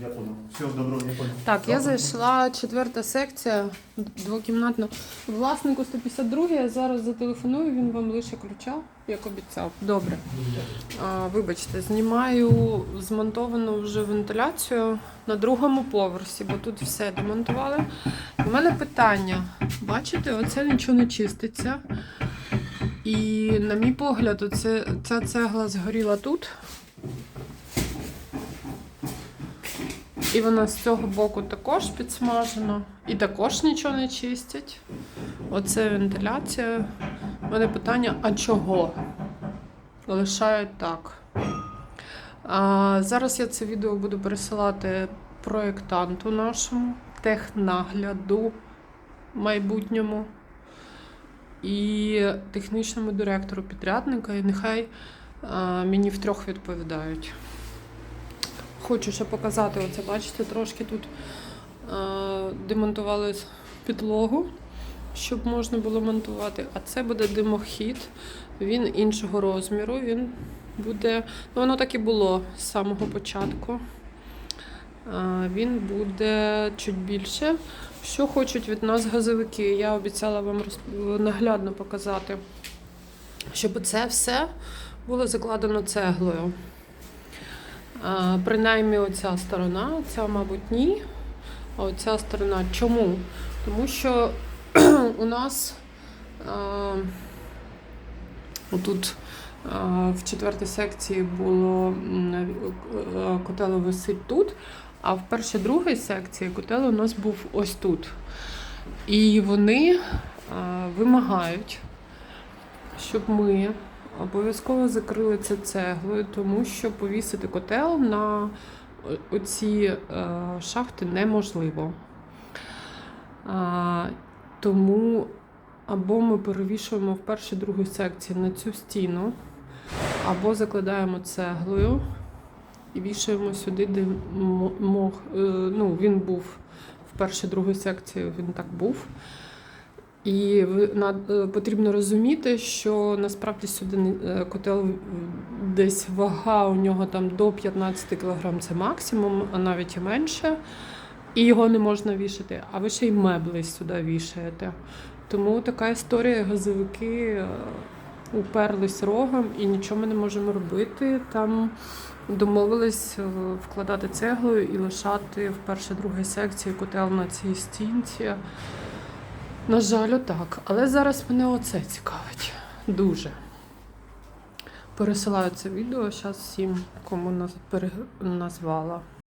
я понял. Все, добро, я понял. Так, я зайшла четверта секція, двокімнатна. Власнику 152, я зараз зателефоную, він вам лише ключа, як обіцяв. Добре. А, вибачте, знімаю змонтовану вже вентиляцію на другому поверсі, бо тут все демонтували. У мене питання. Бачите, оце нічого не чиститься. І, на мій погляд, оце, ця цегла згоріла тут. І вона з цього боку також підсмажена. І також нічого не чистять. Оце вентиляція. У мене питання: а чого? Лишають так. А, зараз я це відео буду пересилати проєктанту нашому, технагляду майбутньому і технічному директору підрядника, і нехай а, мені втрьох відповідають. Хочу ще показати, оце бачите, трошки тут а, демонтували підлогу, щоб можна було монтувати. А це буде димохід. Він іншого розміру. Він буде. Ну, воно так і було з самого початку. А, Він буде чуть більше. Що хочуть від нас газовики? Я обіцяла вам розп- наглядно показати, щоб це все було закладено цеглою. Принаймні оця сторона, ця, мабуть, ні. А оця сторона. Чому? Тому що у нас а, отут в четвертій секції було е, котело висить тут, а в першій другій секції котел у нас був ось тут. І вони вимагають, щоб ми обов'язково закрили це цеглою, тому що повісити котел на оці е, шахти неможливо. Тому або ми перевішуємо в першій другій секції на цю стіну, або закладаємо цеглою і вішаємо сюди, де мог, е, ну, він був в першій другій секції, він так був. І е, потрібно розуміти, що насправді сюди е, котел десь вага у нього там до 15 кг це максимум, а навіть і менше. І його не можна вішати, а ви ще й меблі сюди вішаєте. Тому така історія, газовики е, уперлись рогом і нічого ми не можемо робити. Там домовились е, вкладати цеглою і лишати в першій другій секції котел на цій стінці. На жаль, отак. Але зараз мене оце цікавить. Дуже. Пересилаю це відео зараз всім, кому назвала.